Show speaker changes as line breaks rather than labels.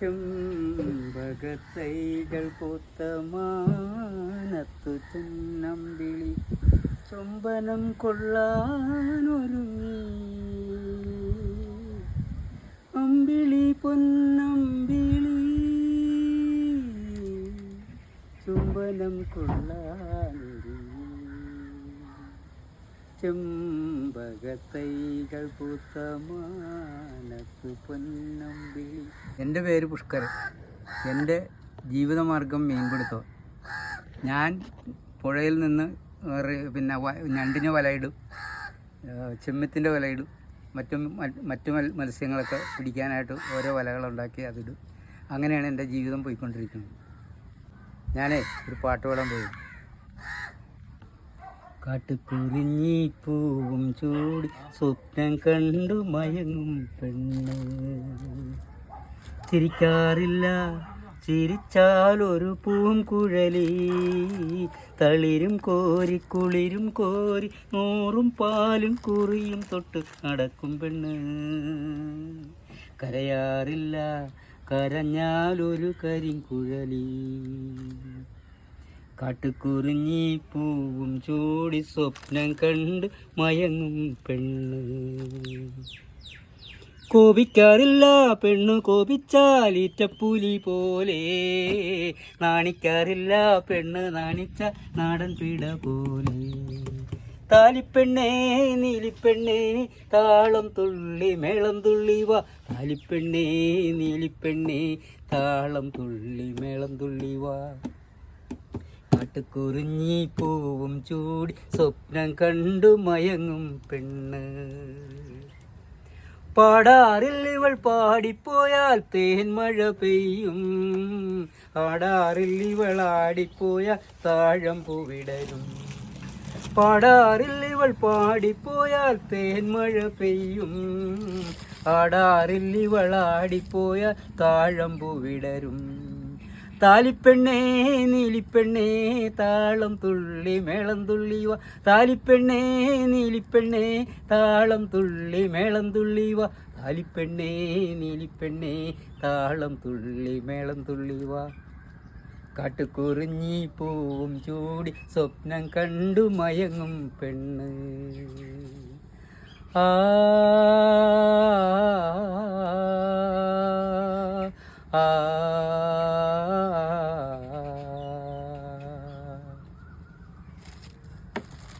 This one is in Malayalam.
ചെമ്പകത്തൈകൾ പൂത്ത മാനത്തു ചുന്നമ്പിളി ചുംബനം കൊള്ളാനൊരുങ്ങി. അമ്പിളി പൊന്നമ്പിളി ചുംബനം കൊള്ളാനൊരുങ്ങി. ചെമ്പകത്തൈകൾ എന്റെ പേര് പുഷ്കരൻ. എന്റെ ജീവിതമാർഗം മീൻപിടുത്തം. ഞാൻ പുഴയിൽ നിന്ന് പിന്നെ ഞണ്ടിന് വലയിടും ചെമ്മത്തിന്റെ വലയിടും മറ്റും മറ്റ് മത്സ്യങ്ങളൊക്കെ പിടിക്കാനായിട്ട് ഓരോ വലകളുണ്ടാക്കി അതിടും. അങ്ങനെയാണ് എന്റെ ജീവിതം പോയിക്കൊണ്ടിരിക്കുന്നത്. ഞാനേ ഒരു പാട്ട് പാടാൻ പോയി കാട്ടുകുരിഞ്ഞി പൂവും ചൂടി സ്വപ്നം കണ്ടു മയങ്ങും പെണ്ണ്. ചിരിക്കാറില്ല ചിരിച്ചാലൊരു പൂം കുഴലി. തളിരും കോരി കുളിരും കോരി നൂറും പാലും കുറിയും തൊട്ട് നടക്കും പെണ്ണ്. കരയാറില്ല കരഞ്ഞാലൊരു കരിങ്കുഴലി. കാട്ടുകുറിഞ്ഞി പൂവും ചൂടി സ്വപ്നം കണ്ട് മയങ്ങും പെണ്ണ്. കോപിക്കാറില്ല പെണ്ണു കോപിച്ചാൽ ഈറ്റപ്പൂലി പോലെ. നാണിക്കാറില്ല പെണ്ണ് നാണിച്ച നാടൻ പിട പോലെ. താലിപ്പെണ്ണേ നീലിപ്പെണ്ണേ താളം തുള്ളി മേളം തുള്ളി വാ. താലിപ്പെണ്ണേ നീലിപ്പെണ്ണേ താളം തുള്ളി മേളം തുള്ളി വാ. കാട്ടുകുറിഞ്ഞി പൂവും ചൂടി സ്വപ്നം കണ്ടു മയങ്ങും പെണ്ണ്. പാടാറിൽ ഇവൾ പാടിപ്പോയാൽ തേൻ മഴ പെയ്യും. ആടാറിൽ ഇവൾ ആടിപ്പോയാൽ താഴം പൂവിടരും. പാടാറിൽ ഇവൾ പാടിപ്പോയാൽ തേൻ മഴ പെയ്യും. ആടാറിൽ ഇവൾ ആടിപ്പോയാൽ താഴം വിടരും താലിപ്പെണ്ണേ നീലിപ്പെണ്ണേ താളം തുള്ളി മേളം തുള്ളി വാ താലിപ്പെണ്ണേ നീലിപ്പെണ്ണേ താളം തുള്ളി മേളം തുള്ളി വാ താലിപ്പെണ്ണേ നീലിപ്പെണ്ണേ താളം തുള്ളി മേളം തുള്ളി വാ കാട്ടുകുറിഞ്ഞി പൂവും ചൂടി സ്വപ്നം കണ്ടു മയങ്ങും പെണ്ണ്. ആ